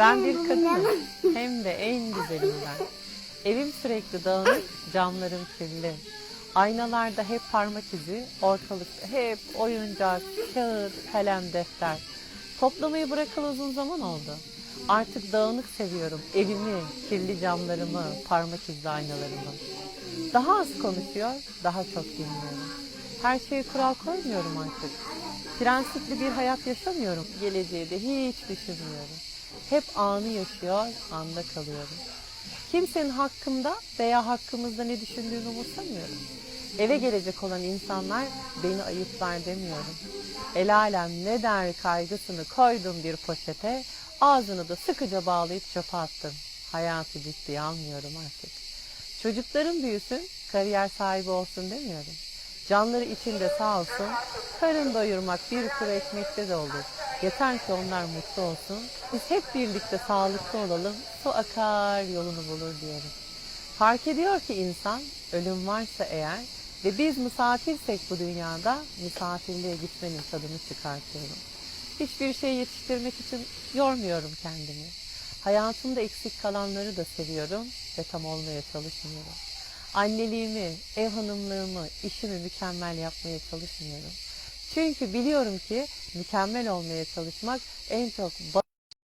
Ben bir kadınım. Hem de en güzelinden. Evim sürekli dağınık, camlarım kirli. Aynalarda hep parmak izi, ortalıkta hep oyuncak, kağıt, kalem, defter. Toplamayı bırakalı uzun zaman oldu. Artık dağınık seviyorum evimi, kirli camlarımı, parmak izli aynalarımı. Daha az konuşuyor, daha çok dinliyorum. Her şeye kural koymuyorum artık. Prensipli bir hayat yaşamıyorum. Geleceği de hiç düşünmüyorum. Hep anı yaşıyor, anda kalıyorum. Kimsenin hakkımda veya hakkımızda ne düşündüğünü umursamıyorum. Eve gelecek olan insanlar beni ayıplar demiyorum. El alem ne der kaygısını koydum bir poşete, ağzını da sıkıca bağlayıp çöpe attım. Hayatı ciddiye almıyorum artık. Çocuklarım büyüsün, kariyer sahibi olsun demiyorum. Canları içinde sağ olsun, karın doyurmak bir kuru ekmekte de olur. Yeter ki onlar mutlu olsun, biz hep birlikte sağlıklı olalım, su akar yolunu bulur diyorum. Fark ediyor ki insan, ölüm varsa eğer ve biz misafirsek bu dünyada misafirliğe gitmenin tadını çıkartıyorum. Hiçbir şey yetiştirmek için yormuyorum kendimi. Hayatımda eksik kalanları da seviyorum ve tam olmaya çalışmıyorum. Anneliğimi, ev hanımlığımı, işimi mükemmel yapmaya çalışmıyorum. Çünkü biliyorum ki mükemmel olmaya çalışmak en çok